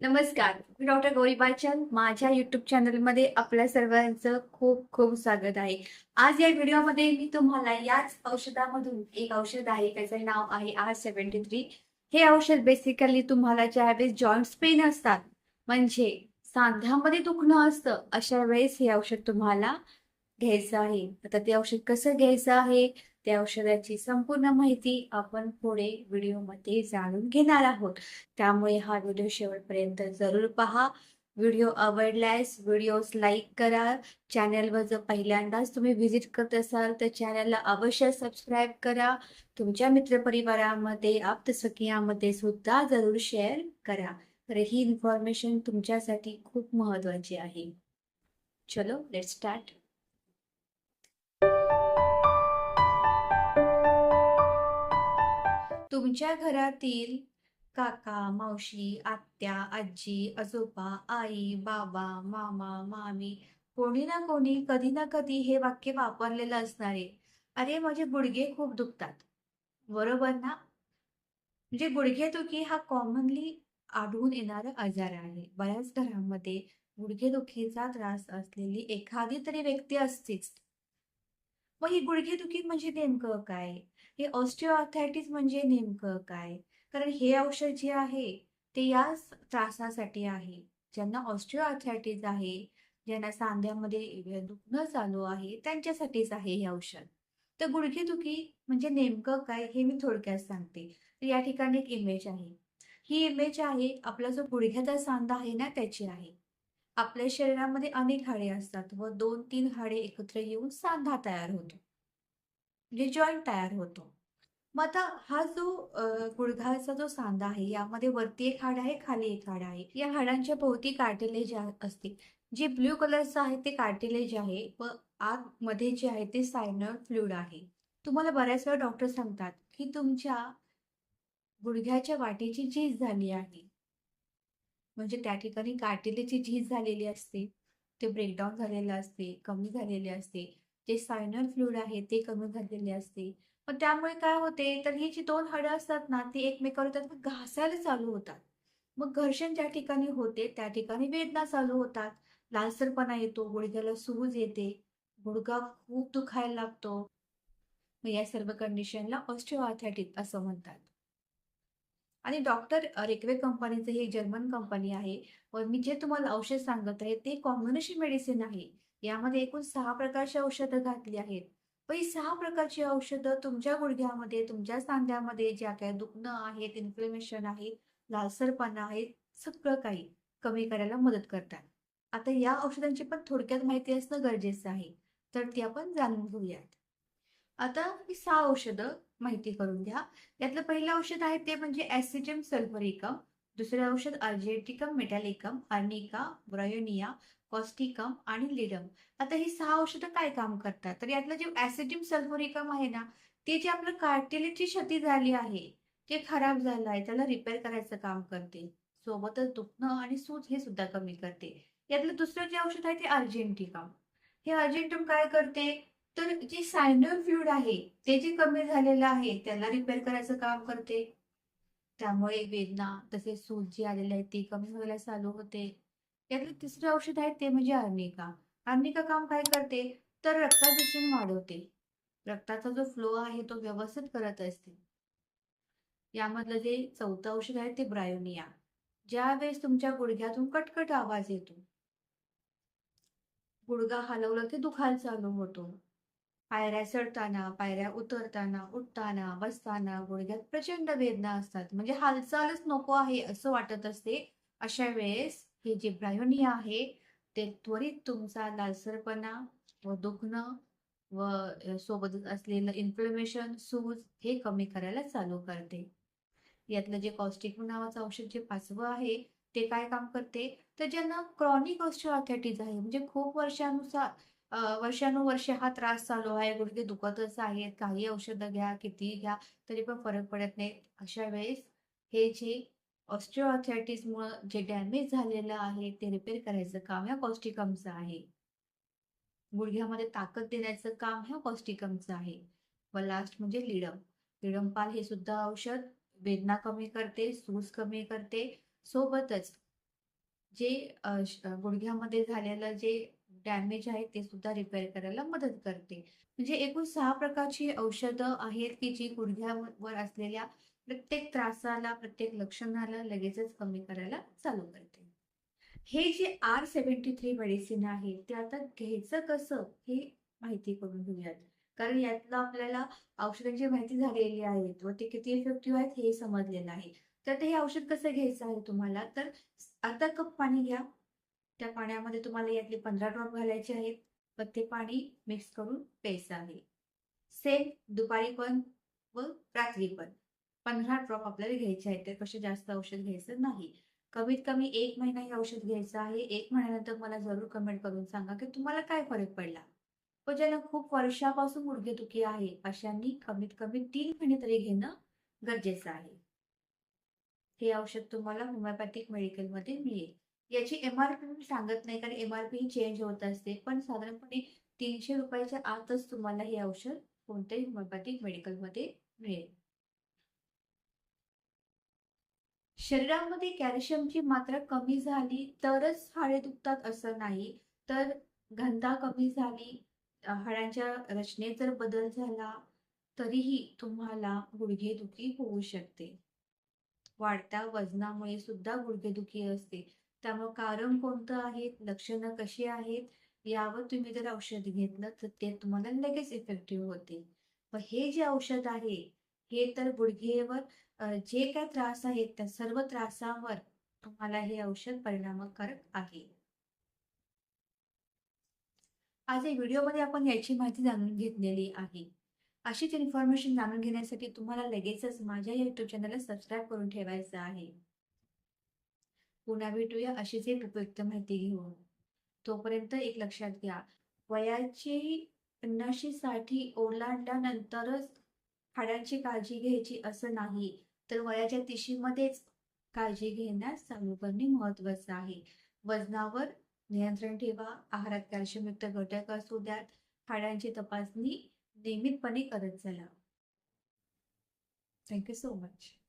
नमस्कार मी डॉक्टर गौरी बाचन माझ्या युट्यूब चॅनलमध्ये आपल्या सर्वांचं खूप खूप स्वागत आहे. आज या व्हिडिओमध्ये मी तुम्हाला याच औषधामधून एक औषध आहे त्याचं नाव आहे आर सेव्हन्टी थ्री हे औषध बेसिकली तुम्हाला ज्यावेळेस जॉईंट्स पेन असतात म्हणजे सांध्यामध्ये दुखणं असतं अशा वेळेस हे औषध तुम्हाला घ्यायचं आहे. आता ते औषध कसं घ्यायचं आहे? त्या औषधाची संपूर्ण माहिती आपण पुढे व्हिडिओमध्ये जाणून घेणार आहोत. त्यामुळे हा व्हिडिओ शेवटपर्यंत जरूर पहा. व्हिडिओ आवडल्यास व्हिडिओज लाईक करा. चॅनलवर जर पहिल्यांदाच तुम्ही व्हिजिट करत असाल तर चॅनलला अवश्य सबस्क्राईब करा. तुमच्या मित्रपरिवारामध्ये आप्तसखियामध्ये सुद्धा जरूर शेअर करा. तर ही इन्फॉर्मेशन तुमच्यासाठी खूप महत्वाची आहे. चलो लेट स्टार्ट तुमच्या घरातील काका मावशी आत्या आजी आजोबा आई बाबा मामा मामी कोणी ना कोणी कधी ना कधी हे वाक्य वापरलेलं असणार. आहे अरे माझे गुडघे खूप दुखतात. बरोबर ना? म्हणजे गुडघेदुखी हा कॉमनली आढळून येणारा आजार आहे. बऱ्याच घरांमध्ये गुडघेदुखीचा त्रास असलेली एखादी तरी व्यक्ती असतेच. मग ही गुडघेदुखी म्हणजे नेमकं काय? हे ऑस्टिओआर्थरायटिस म्हणजे नेमकं काय? कारण हे औषध जे आहे ते या त्रासासाठी आहे. ज्यांना ऑस्टिओआर्थरायटिस आहे ज्यांना सांध्यामध्ये दुखणं चालू आहे त्यांच्यासाठीच आहे हे औषध. तर गुडघेदुखी म्हणजे नेमकं काय हे मी थोडक्यात सांगते. तर या ठिकाणी एक इमेज आहे. ही इमेज आहे आपला जो गुडघ्याचा सांधा आहे ना त्याची आहे. आपल्या शरीरामध्ये अनेक हाडे असतात व दोन तीन हाडे एकत्र येऊन सांधा तयार होतो. म्हणजे जॉईंट तयार होतो. मग आता हा जो गुडघाचा जो सांधा आहे यामध्ये वरती एक हाड आहे खाली एक हाड आहे. या हाडांच्या भोवती कार्टिलेज असते जे ब्ल्यू कलरचं आहे ते कार्टिलेज आहे व आतमध्ये जे आहे ते सायनर फ्लुड आहे. तुम्हाला बऱ्याच वेळा डॉक्टर सांगतात की तुमच्या गुडघ्याच्या वाटेची झीज झाली आहे. म्हणजे त्या ठिकाणी कार्टिलेजची झीज झालेली असते. ते ब्रेकडाऊन झालेलं असते कमी झालेले असते. जे सायनर फ्लुइड आहे ते कमी झालेले असते. मग त्यामुळे काय होते? तर ही जी दोन हाडं असतात ना ती एकमेकावर त्यात मग घासायला चालू होतात. मग घर्षण ज्या ठिकाणी होते त्या ठिकाणी वेदना चालू होतात. लालसरपणा येतो गुडघ्याला सूज येते गुडघा खूप दुखायला लागतो. मग या सर्व कंडिशनला ऑस्टिओआर्थरायटिस असं म्हणतात. आणि डॉक्टर रेकवे कंपनीचं ही एक जर्मन कंपनी आहे. व मी जे तुम्हाला औषध सांगत आहे ते कॉम्बिनेशन मेडिसिन आहे. यामध्ये एकूण सहा प्रकारची औषधं घातली आहेत. पण ही सहा प्रकारची औषधं तुमच्या गुडघ्यामध्ये तुमच्या सांध्यामध्ये ज्या काही दुखणं आहेत इन्फ्लेमेशन आहे लालसरपणा आहे सगळं काही कमी करायला मदत करतात. आता या औषधांची पण थोडक्यात माहिती असणं गरजेचं आहे. तर ती आपण जाणून घेऊयात. आता ही सहा औषधं माहिती करून घ्या. यातलं पहिलं औषध आहे ते म्हणजे ऍसिटम सल्फरिकम दुसरं औषध अर्जेटिकम मेटॅलिकम अर्निका ब्रायोनिया कॉस्टिकम आणि लिडम आता ही सहा औषधं काय काम करतात? तर यातलं जे ऍसिडिम सल्फोरिकम आहे ना ते जे आपलं कार्टिलेजची क्षती झाली आहे जे खराब झालं आहे त्याला रिपेअर करायचं काम करते. सोबतच दुखणं आणि सूज हे सुद्धा कमी करते. यातलं दुसरं जे औषध आहे ते अर्जेंटिकम हे अर्जेंटम काय करते? तर जे सायनर आहे ते जे कमी झालेलं आहे त्याला रिपेअर करायचं काम करते. त्यामुळे वेदना तसेच सूज जी आलेली आहे ती कमी व्हायला चालू होते. यातलं तिसरं औषध आहे ते म्हणजे अर्निका अर्निका काम काय करते? तर रक्ताभिषेक वाढवते. रक्ताचा जो फ्लो आहे तो व्यवस्थित करत असते. यामधलं जे चौथं औषध आहे ते ब्रायोनिया. ज्यावेळेस तुमच्या गुडघ्यातून कटकट आवाज येतो गुडघा हलवला की दुखायला चालू होतो. पायऱ्या चढताना पायऱ्या उतरताना उठताना बसताना गुडघ्यात प्रचंड वेदना असतात. म्हणजे हालचालच नको आहे असं वाटत असते. अशा वेळेस हे जे ब्रायोनिया आहे ते त्वरित तुमचा लालसरपणा व दुखणं व सोबतच असलेलं इन्फ्लमेशन सूज हे कमी करायला चालू करते. यातलं जे कॉस्टिक नावाचं औषध जे पाचवं आहे ते काय काम करते? तर ज्यांना क्रॉनिक ऑस्टिओआर्थरायटिस आहे म्हणजे खूप वर्षानुसार वर्षानुवर्षे हा त्रास चालू आहे गुडघे दुखतच आहेत काही औषधं घ्या किती घ्या तरी पण फरक पडत नाही. अशा वेळेस हे जे ऑस्टिओआर्थरायटिसमुळं जे डॅमेज झालेलं आहे ते रिपेअर करायचं काम ह्या कॉस्टिकमचं आहे. गुडघ्यामध्ये ताकद देण्याचं काम ह्या कॉस्टिकमचं आहे. व लास्ट म्हणजे लिडम. लिडम पाल हे सुद्धा औषध वेदना कमी करते सूज कमी करते. सोबतच जे गुडघ्यामध्ये झालेलं जे डॅमेज आहे ते सुद्धा रिपेअर करायला मदत करते. म्हणजे एकूण सहा प्रकारची औषधं आहेत, की जी गुडघ्यावर असलेल्या प्रत्येक त्रासाला, प्रत्येक लक्षणाला लगेचच कमी करायला चालू करते. हे जे आर-73 मेडिसिन आहे, ते आता घ्यायचं कसं हे माहिती करून घेऊयात. कारण यातला आपल्याला औषधांची माहिती झालेली आहे व ते किती इफेक्टिव्ह आहेत हे समजलेलं आहे. तर ते हे औषध कसं घ्यायचं आहे तुम्हाला तर अर्धा कप पाणी घ्या. त्या पाण्यामध्ये तुम्हाला यातले 15 ड्रॉप घालायचे आहेत. मग ते पाणी मिक्स करून प्यायचं आहे. सेम दुपारी पण व रात्री पण 15 ड्रॉप आपल्याला घ्यायचे आहेत. त्यापेक्षा जास्त औषध घ्यायचं नाही. कमीत कमी एक महिना हे औषध घ्यायचं आहे. एक महिन्यानंतर मला जरूर कमेंट करून सांगा, की तुम्हाला काय फरक पडला. व ज्यांना खूप वर्षापासून गुडघेदुखी आहे, अशांनी कमीत कमी तीन महिने तरी घेणं गरजेचं आहे. हे औषध तुम्हाला होमिओपॅथिक मेडिकलमध्ये मिळेल. याची एम-आर-पी मी सांगत नाही, कारण एम-आर-पी ही चेंज होत असते. पण साधारणपणे तीनशे रुपयाच्या आतच तुम्हाला हे औषध कोणत्याही होमिओपॅथिक मेडिकलमध्ये मिळेल. शरीरामध्ये कॅल्शियमची मात्रा कमी झाली तरच हाडे दुखतात असं नाही. तर गंधा कमी झाली, हाडांच्या रचनेत जर बदल झाला, तरीही तुम्हाला गुडघेदुखी होऊ शकते. वाढत्या वजनामुळे सुद्धा गुडघेदुखी असते. त्यामुळं कारण कोणतं आहेत लक्षणं कशी आहेत, यावर तुम्ही जर औषध घेतलं तर ते तुम्हाला लगेच इफेक्टिव्ह होते. पण हे जे औषध आहे, हे तर गुडघेवर जे काय त्रास आहेत, त्या सर्व त्रासावर तुम्हाला हे औषध परिणामकारक आहे. आज या व्हिडिओमध्ये आपण याची माहिती जाणून घेतलेली आहे. अशीच इन्फॉर्मेशन जाणून घेण्यासाठी तुम्हाला लगेचच माझ्या युट्यूब चॅनलला सबस्क्राईब करून ठेवायचं आहे. पुन्हा भेटूया अशीच एक उपयुक्त माहिती घेऊन. तोपर्यंत एक लक्षात घ्या, वयाची 50शी ओलांडल्यानंतरच हाडांची काळजी घ्यायची असं नाही, तर वयाच्या 30शीमध्येच काळजी घेण्यास चालू करणे महत्त्वाचं आहे. वजनावर नियंत्रण ठेवा, आहारात कॅल्शियमयुक्त घटक असू द्यात, हाडांची तपासणी नियमितपणे करत चला. Thank you so much.